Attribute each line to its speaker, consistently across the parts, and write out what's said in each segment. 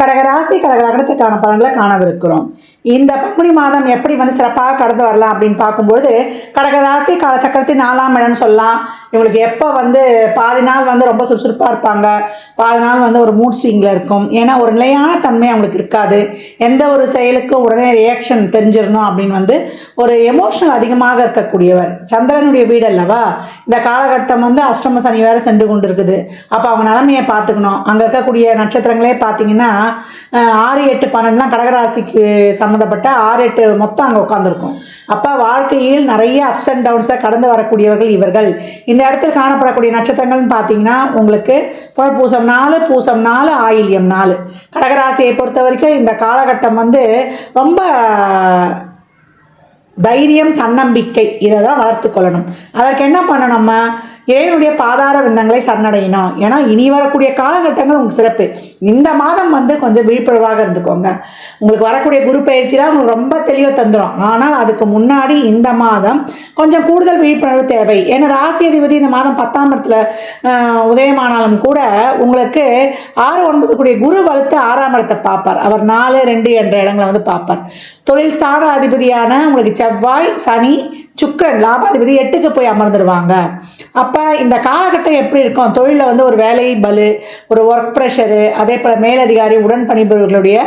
Speaker 1: கடகராசி கடகலகணத்துக்கான பலன்களை காணவிருக்கிறோம். இந்த பங்குனி மாதம் எப்படி வந்து சிறப்பாக கடந்து வரலாம் அப்படின்னு பார்க்கும்பொழுது கடகராசி காலச்சக்கரத்தின் நாலாம் இடம்னு சொல்லலாம். இவங்களுக்கு எப்போ வந்து பாதி நாள் வந்து ரொம்ப சுறுசுறுப்பாக இருப்பாங்க. பாதி நாள் வந்து ஒரு மூட் ஸ்விங்கில் இருக்கும். ஏன்னா ஒரு நிலையான தன்மை அவங்களுக்கு இருக்காது. எந்த ஒரு செயலுக்கும் உடனே ரியாக்ஷன் தெரிஞ்சிடணும் அப்படின்னு வந்து ஒரு எமோஷனல் அதிகமாக இருக்கக்கூடியவர். சந்திரனுடைய வீடு அல்லவா? இந்த காலகட்டம் வந்து அஷ்டம சனி வேறு சென்று கொண்டு இருக்குது அப்போ அவங்க நிலைமையை பார்த்துக்கணும். அங்கே இருக்கக்கூடிய நட்சத்திரங்களே பார்த்தீங்கன்னா ஆறு எட்டு பன்னெண்டுலாம் கடகராசிக்கு சம்மந்தப்பட்ட ஆறு எட்டு மொத்தம் அங்கே உட்காந்துருக்கும் அப்போ வாழ்க்கையில் நிறைய அப்ஸ் அண்ட் டவுன்ஸை கடந்து வரக்கூடியவர்கள் இவர்கள். இந்த இடத்தில் காணப்படக்கூடிய நட்சத்திரங்கள்னு பார்த்தீங்கன்னா உங்களுக்கு புறப்பூசம் நாலு பூசம் நாலு ஆயில்யம் நாலு. கடகராசியை பொறுத்த வரைக்கும் இந்த காலகட்டம் வந்து ரொம்ப தைரியம் தன்னம்பிக்கை இதை தான் வளர்த்து கொள்ளணும். அதற்கு என்ன பண்ணணும் நம்ம இறைவனுடைய பாதார விந்தங்களை சரணடையணும் ஏன்னா இனி வரக்கூடிய காலகட்டங்கள் உங்களுக்கு சிறப்பு. இந்த மாதம் வந்து கொஞ்சம் விழிப்புணர்வாக இருந்துக்கோங்க. உங்களுக்கு வரக்கூடிய குரு பயிற்சி தான் உங்களுக்கு ரொம்ப தெளிவாக தந்துடும் ஆனால் அதுக்கு முன்னாடி இந்த மாதம் கொஞ்சம் கூடுதல் விழிப்புணர்வு தேவை. ஏன்னா ராசி அதிபதி இந்த மாதம் பத்தாம் இடத்துல உதயமானாலும் கூட உங்களுக்கு ஆறு ஒன்பது கூடிய குரு வலுத்து ஆறாம் இடத்தை பார்ப்பார். அவர் நாலு ரெண்டு என்ற இடங்களை வந்து பார்ப்பார். தொழில் ஸ்தான அதிபதியான உங்களுக்கு செவ்வாய் சனி சுக்கரன் லாபாதிபதி எட்டுக்கு போய் அமர்ந்துடுவாங்க அப்போ இந்த காலகட்டம் எப்படி இருக்கும்? தொழிலில் வந்து ஒரு வேலை பலு ஒரு ஒர்க் ப்ரெஷரு அதே போல் மேலதிகாரி உடன் பணிபுரிவர்களுடைய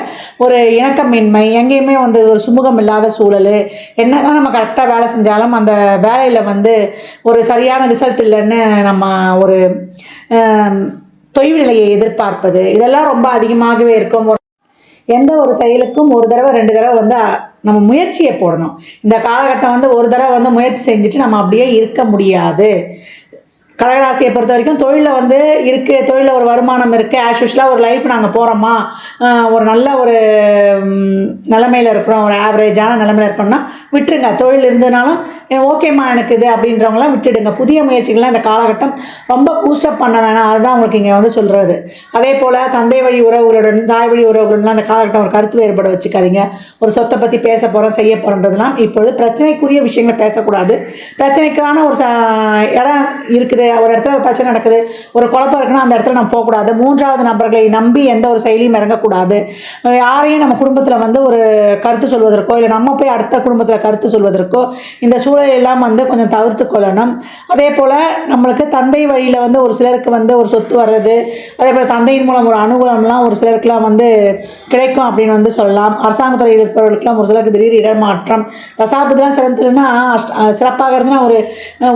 Speaker 1: ஒரு இணக்கமின்மை எங்கேயுமே வந்து ஒரு சுமூகம் இல்லாத சூழல் என்ன தான் நம்ம கரெக்டாக வேலை செஞ்சாலும் அந்த வேலையில் வந்து ஒரு சரியான ரிசல்ட் இல்லைன்னு நம்ம ஒரு தொய்வு நிலையை எதிர்பார்ப்பது இதெல்லாம் ரொம்ப அதிகமாகவே இருக்கும். எந்த ஒரு செயலுக்கும் ஒரு தடவை ரெண்டு தடவை வந்து நம்ம முயற்சியை போடணும். இந்த காலகட்டம் வந்து ஒரு தடவை வந்து முயற்சி செஞ்சுட்டு நம்ம அப்படியே இருக்க முடியாது. கடகராசியை பொறுத்த வரைக்கும் தொழிலில் வந்து இருக்குது தொழிலில் ஒரு வருமானம் இருக்குது ஆஸ் யூஷுவலாக ஒரு லைஃப் நாங்கள் போகிறோமா ஒரு நல்ல ஒரு நிலமையில் இருக்கிறோம். ஒரு ஆவரேஜான நிலமையில் இருக்கோம்னா விட்டுருங்க. தொழில் இருந்ததுனாலும் ஓகேம்மா எனக்கு இது அப்படின்றவங்களாம் விட்டுடுங்க. புதிய முயற்சிகள்லாம் இந்த காலகட்டம் ரொம்ப பூஸ்டப் பண்ண வேணாம். அதுதான் உங்களுக்கு இங்கே வந்து சொல்கிறது அதே போல் தந்தை வழி உறவுகளுடன் தாய் வழி உறவுகளுடன் அந்த காலகட்டம் ஒரு கருத்து வேறுபாடு வச்சுக்காதீங்க. ஒரு சொத்தை பற்றி பேச போகிறோம் செய்ய போகிறோன்றதுலாம் இப்பொழுது பிரச்சனைக்குரிய விஷயங்களை பேசக்கூடாது. பிரச்சனைக்கான ஒரு ச இடம் இருக்குது. ஒரு இடத்துல பிரச்சனை நடக்குது ஒரு குழப்பம் இருக்குன்னா அந்த இடத்துல நம்ம போகக்கூடாது. மூன்றாவது நபர்களை நம்பி எந்த ஒரு செயலியும் இறங்கக்கூடாது. யாரையும் நம்ம குடும்பத்தில் வந்து ஒரு கருத்து சொல்வதற்கோ இல்லை நம்ம போய் அடுத்த குடும்பத்தில் கருத்து சொல்வதற்கோ இந்த சூழலெல்லாம் வந்து கொஞ்சம் தவிர்த்து கொள்ளணும். அதே போல் நம்மளுக்கு தந்தை வழியில் வந்து ஒரு சிலருக்கு வந்து ஒரு சொத்து வர்றது அதே போல் தந்தையின் மூலம் ஒரு அனுகூலம்லாம் ஒரு சிலருக்குலாம் வந்து கிடைக்கும் அப்படின்னு வந்து சொல்லலாம். அரசாங்க துறையில் இருப்பவர்களுக்குலாம் ஒரு சிலருக்கு திடீர் இடமாற்றம். தசாபதிலாம் சிறந்ததுன்னா அஷ்ட- சிறப்பாக இருந்ததுன்னா ஒரு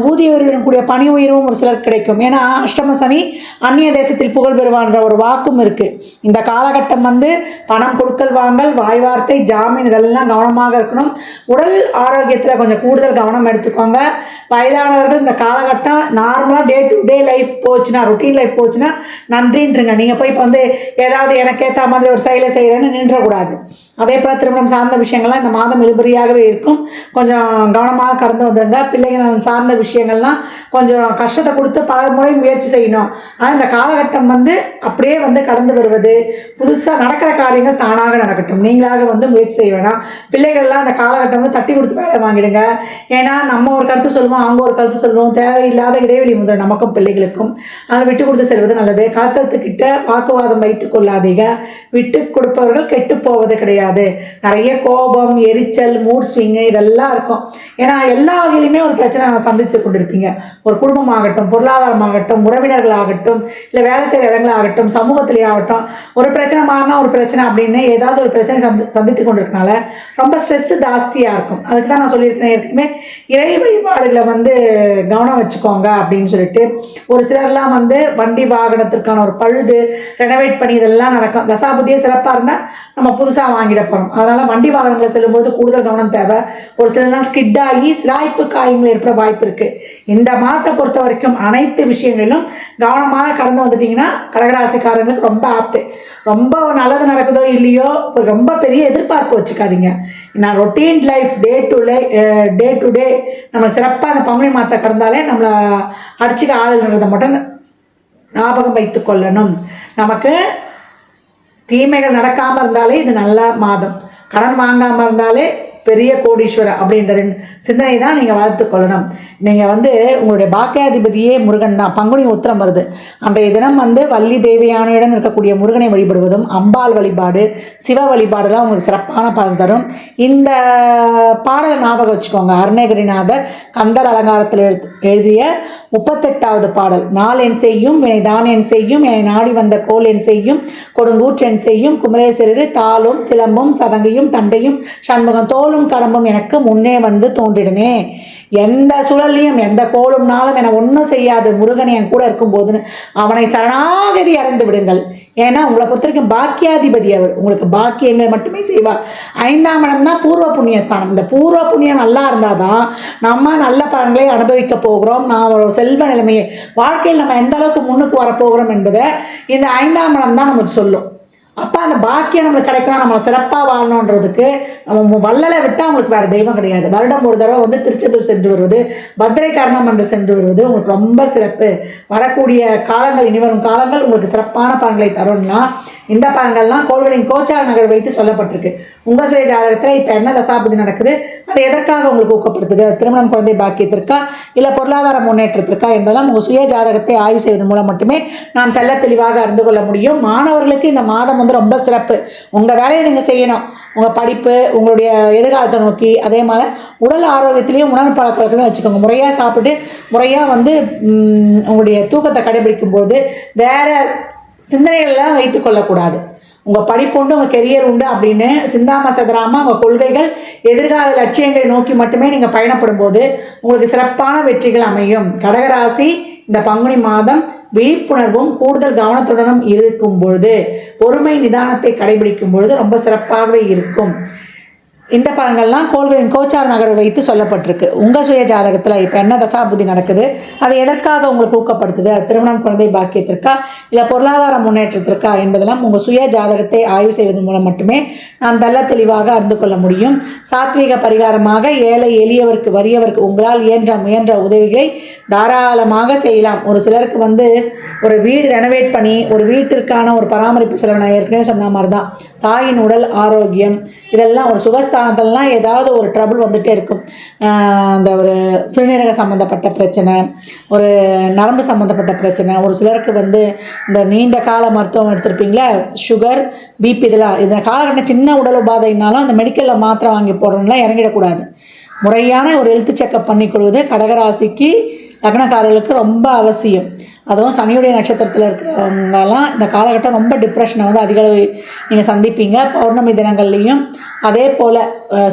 Speaker 1: ஊதிய உயர்வுடன் கூடிய பணி உயர்வும் ஒரு ஒரு கிடைக்கும். ஏன்னா அஷ்டம சனி அந்நிய தேசத்தில் புகழ் பெறுவான்ற ஒரு வாக்கும் இருக்குது இந்த காலகட்டம் வந்து பணம் கொடுக்கல் வாங்கல் வாய் வார்த்தை ஜாமீன் இதெல்லாம் கவனமாக இருக்கணும். உடல் ஆரோக்கியத்தில் கொஞ்சம் கூடுதல் கவனம் எடுத்துக்கோங்க. வயதானவர்கள் இந்த காலகட்டம் நார்மலாக டே டு டே லைஃப் போச்சுன்னா ரொட்டீன் லைஃப் போச்சுன்னா நன்றின்றங்க. நீங்கள் போய் இப்போ வந்து ஏதாவது எனக்கு ஏற்ற மாதிரி ஒரு செயலை செய்கிறேன்னு நின்றக்கூடாது. அதே போல் திருமணம் சார்ந்த விஷயங்கள்லாம் இந்த மாதம் இழுபறியாகவே இருக்கும். கொஞ்சம் கவனமாக கடந்து வந்துடுங்க பிள்ளைகள் சார்ந்த விஷயங்கள்லாம் கொஞ்சம் கஷ்டத்தை கொடுத்து பல முறை முயற்சி செய்யணும். ஆனால் இந்த காலகட்டம் வந்து அப்படியே வந்து கடந்து வருவது புதுசாக நடக்கிற காரியங்கள் தானாக நடக்கட்டும். நீங்களாக வந்து முயற்சி செய்ய வேணாம். பிள்ளைகள்லாம் அந்த காலகட்டம் வந்து தட்டி கொடுத்து வேலை வாங்கிடுங்க. ஏன்னா நம்ம ஒரு கருத்து சொல்லுவோம் அவங்க ஒரு கருத்து சொல்லுவோம். தேவையில்லாத இடைவெளி முதல் நமக்கும் பிள்ளைகளுக்கும். அதனால் விட்டு கொடுத்து செல்வது நல்லது. கலத்தத்துக்கிட்ட வாக்குவாதம் வைத்துக் கொள்ளாதீங்க. விட்டு கொடுப்பவர்கள் கெட்டு போவது கிடையாது. நிறைய கோபம் எரிச்சல் மூட் ஸ்விங்கு இதெல்லாம் இருக்கும். ஏன்னா எல்லா வகையிலுமே ஒரு பிரச்சனை சந்தித்து கொண்டிருப்பீங்க. ஒரு குடும்பமாகட்டும் பொருளாதாரமாகட்டும் உறவினர்களாகட்டும் இல்லை வேலை செய்கிற இடங்களாகட்டும் சமூகத்திலே ஆகட்டும் ஒரு பிரச்சனை மாறினா ஒரு பிரச்சனை அப்படின்னு ஏதாவது ஒரு பிரச்சனை சந்தி சந்தித்து கொண்டிருக்கனால ரொம்ப ஸ்ட்ரெஸ்ஸு ஜாஸ்தியாக இருக்கும். அதுக்கு தான் நான் சொல்லியிருக்கேன் ஏற்கனவே இறை வழிபாடுகளை வந்து கவனம் வச்சுக்கோங்க அப்படின்னு சொல்லிட்டு ஒரு சிலர்லாம் வந்து வண்டி வாகனத்திற்கான ஒரு பழுது ரெனோவேட் பண்ணி இதெல்லாம் நடக்கும். தசாபுத்தியே சிறப்பாக இருந்தால் நம்ம புதுசாக வாங்கிட போகிறோம் அதனால் வண்டி வாகனங்கள் செல்லும்போது கூடுதல் கவனம் தேவை. ஒரு சிலர்லாம் ஸ்கிட் ஆகி சிராய்ப்பு காயங்கள் ஏற்பட வாய்ப்பு இருக்குது இந்த மாதத்தை பொறுத்த வரைக்கும் அனைத்து விஷயங்களிலும் கவனமாக கடந்து வந்துட்டிங்கன்னா கடகராசிக்காரங்களுக்கு ரொம்ப ஆப்ட்டு ரொம்ப நல்லது நடக்குதோ இல்லையோ ரொம்ப பெரிய எதிர்பார்ப்பு வச்சுக்காதீங்க. நான் ரொட்டீன் லைஃப் டே டு லே டே டு டே நம்ம சிறப்பாக அந்த பங்குனி மாதத்தை கடந்தாலே நம்மளை அடிச்சுக்க ஆள் மட்டும் ஞாபகம் வைத்து கொள்ளணும். நமக்கு தீமைகள் நடக்காமல் இருந்தாலே இது நல்ல மாதம். கடன் வாங்காமல் இருந்தாலே பெரிய கோடீஸ்வரர் அப்படின்ற ரெண்டு சிந்தனை தான் நீங்கள் வளர்த்துக்கொள்ளணும் நீங்கள் வந்து உங்களுடைய பாக்கியாதிபதியே முருகன் தான். பங்குனி உத்திரம் வருது. அன்றைய தினம் வந்து வள்ளி தேவியானையுடன் இருக்கக்கூடிய முருகனை வழிபடுவதும் அம்பாள் வழிபாடு சிவ வழிபாடுலாம் உங்களுக்கு சிறப்பான பலன் தரும். இந்த பாடலை ஞாபகம் வச்சுக்கோங்க. அருணகிரிநாதர் கந்தர் அலங்காரத்தில் எழுதிய முப்பத்தெட்டாவது பாடல். நாள் என் செய்யும் வினை தானேன் என் செய்யும் என்னை நாடி வந்த கோல் என் செய்யும் கொடுங்கூற்றென் செய்யும் குமரேசரிரு தாளும் சிலம்பும் சதங்கையும் தண்டையும் சண்முகம் தோலும் கடம்பும் எனக்கு முன்னே வந்து தோன்றிடுமே. எந்த சுழல்லையும் எந்த கோலும்னாலும் என ஒன்றும் செய்யாது. முருகன் என் கூட இருக்கும்போதுன்னு அவனை சரணாகதி அடைந்து விடுங்கள். ஏன்னா உங்களை பொறுத்த வரைக்கும் பாக்கியாதிபதி அவர். உங்களுக்கு பாக்கியங்கள் மட்டுமே செய்வார். ஐந்தாம் இடம் தான் பூர்வ புண்ணிய ஸ்தானம் இந்த பூர்வ புண்ணியம் நல்லா இருந்தால் தான் நம்ம நல்ல பலன்களை அனுபவிக்க போகிறோம். நான் ஒரு செல்வ நிலைமையை வாழ்க்கையில் நம்ம எந்த அளவுக்கு முன்னுக்கு வரப்போகிறோம் என்பதை இந்த ஐந்தாம் இடம் தான் நமக்கு சொல்லும். அப்போ அந்த பாக்கியம் நம்மளுக்கு கிடைக்கணும் நம்ம சிறப்பாக வாழணுன்றதுக்கு நம்ம வள்ளலை விட்டால் அவங்களுக்கு வேறு தெய்வம் கிடையாது. வருடம் ஒரு தடவை வந்து திருச்செந்தூர் சென்று வருவது பத்ரை கர்ணம் என்று சென்று வருவது உங்களுக்கு ரொம்ப சிறப்பு. வரக்கூடிய காலங்கள் இனி வரும் காலங்கள் உங்களுக்கு சிறப்பான பலன்களை தரும்னா இந்த பலன்கள்லாம் கோள்களின் கோச்சார நகர் வைத்து சொல்லப்பட்டிருக்கு. உங்கள் சுய ஜாதகத்தில் இப்போ என்ன தசாபதி நடக்குது? அது எதற்காக உங்களுக்கு ஊக்கப்படுத்துது? திருமணம் குழந்தை பாக்கியத்திற்கா? இல்லை பொருளாதார முன்னேற்றத்திற்கா? என்பதெல்லாம் உங்கள் சுய ஜாதகத்தை ஆய்வு செய்வதன் மூலம் மட்டுமே நாம் தெல்ல தெளிவாக அறிந்து கொள்ள முடியும். மாணவர்களுக்கு இந்த மாதம் வந்து ரொம்ப சிறப்பு. உங்கள் வேலையை நீங்கள் செய்யணும். உங்கள் படிப்பு உங்களுடைய எதிர்காலத்தை நோக்கி அதே மாதிரி உடல் ஆரோக்கியத்திலையும் உணவு பழக்க வழக்கத்தை வச்சுக்கோங்க. முறையாக சாப்பிட்டு முறையாக வந்து உங்களுடைய தூக்கத்தை கடைபிடிக்கும் போது வேறு சிந்தனைகள்லாம் வைத்து கொள்ளக்கூடாது. உங்கள் படிப்பு உண்டு உங்கள் கெரியர் உண்டு அப்படின்னு சிந்தாம சதராமல் உங்கள் கொள்கைகள் எதிர்கால லட்சியங்களை நோக்கி மட்டுமே நீங்கள் பயணப்படும் போது உங்களுக்கு சிறப்பான வெற்றிகள் அமையும். கடகராசி இந்த பங்குனி மாதம் விழிப்புணர்வும் கூடுதல் கவனத்துடனும் இருக்கும் பொழுது பொறுமை நிதானத்தை கடைபிடிக்கும் பொழுது ரொம்ப சிறப்பாகவே இருக்கும். இந்த பலன்கள்லாம் கோள்களின் கோச்சார நகரை வைத்து சொல்லப்பட்டிருக்கு. உங்கள் சுய ஜாதகத்தில் இப்போ என்ன தசாபுதி நடக்குது? அதை எதற்காக உங்களுக்கு ஊக்கப்படுத்துது? அது திருமணம் குழந்தை பாக்கியத்திற்கா? இல்லை பொருளாதார முன்னேற்றத்திற்கா என்பதெல்லாம் உங்கள் சுய ஜாதகத்தை ஆய்வு செய்வதன் மூலம் மட்டுமே நாம் தள்ள தெளிவாக அறிந்து கொள்ள முடியும். சாத்வீக பரிகாரமாக ஏழை எளியவருக்கு வறியவருக்கு உங்களால் இயன்ற முயன்ற உதவிகளை தாராளமாக செய்யலாம். ஒரு சிலருக்கு வந்து ஒரு வீடு ரெனோவேட் பண்ணி ஒரு வீட்டிற்கான ஒரு பராமரிப்பு செலவு நான் ஏற்கனவே சொன்ன மாதிரி தான் தாயின் உடல் ஆரோக்கியம் இதெல்லாம் ஒரு சுகஸ்தானத்திலலாம் ஏதாவது ஒரு ட்ரபுள் வந்துகிட்டே இருக்கும். அந்த ஒரு சிறுநீரக சம்மந்தப்பட்ட பிரச்சனை ஒரு நரம்பு சம்மந்தப்பட்ட பிரச்சனை ஒரு சிலருக்கு வந்து இந்த நீண்ட கால மருத்துவம் எடுத்திருப்பீங்களா சுகர் பிபி இதெல்லாம். இந்த காலகட்டம் சின்ன உடல் உபாதைனாலும் அந்த மெடிக்கலில் மாத்திரை வாங்கி போடுறதுலாம் இறங்கிடக்கூடாது. முறையான ஒரு ஹெல்த் செக்கப் பண்ணிக்கொள்வது கடகராசிக்கு லக்னக்காரர்களுக்கு ரொம்ப அவசியம். அதுவும் சனியுடைய நட்சத்திரத்தில் இருக்கிறவங்கலாம் இந்த காலகட்டம் ரொம்ப டிப்ரெஷனை வந்து அதிகளவு நீங்கள் சந்திப்பீங்க. பௌர்ணமி தினங்கள்லையும் அதே போல்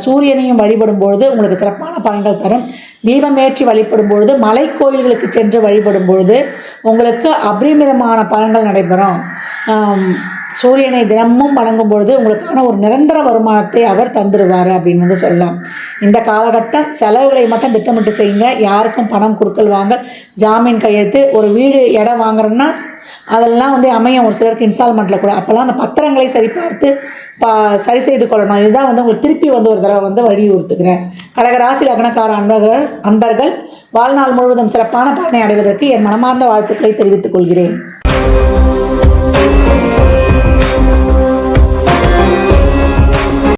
Speaker 1: சூரியனையும் வழிபடும் பொழுது உங்களுக்கு சிறப்பான பலன்கள் தரும். தீபம் ஏற்றி வழிபடும் பொழுது மலை கோயில்களுக்கு சென்று வழிபடும் பொழுது உங்களுக்கு அபரிமிதமான பலன்கள் நடைபெறும். சூரியனை தினமும் வணங்கும் பொழுது உங்களுக்கான ஒரு நிரந்தர வருமானத்தை அவர் தந்துடுவார் அப்படின்னு வந்து சொல்லலாம். இந்த காலகட்டம் செலவுகளை மட்டும் திட்டமிட்டு செய்யுங்க. யாருக்கும் பணம் கொடுக்கல் வாங்கல் ஜாமீன் கையெழுத்து ஒரு வீடு இடம் வாங்குறோன்னா அதெல்லாம் வந்து அமையும். ஒரு சிலருக்கு இன்ஸ்டால்மெண்ட்டில் கூட. அப்போல்லாம் அந்த பத்திரங்களை சரிபார்த்து பா சரி செய்து கொள்ளணும். இதுதான் வந்து உங்களுக்கு திருப்பி வந்து ஒரு தடவை வந்து வலியுறுத்துக்கிறேன் கடகராசி லக்னக்கார அன்பர்கள் அன்பர்கள் வாழ்நாள் முழுவதும் சிறப்பான பலனை அடைவதற்கு என் மனமார்ந்த வாழ்த்துக்களை தெரிவித்துக் கொள்கிறேன்.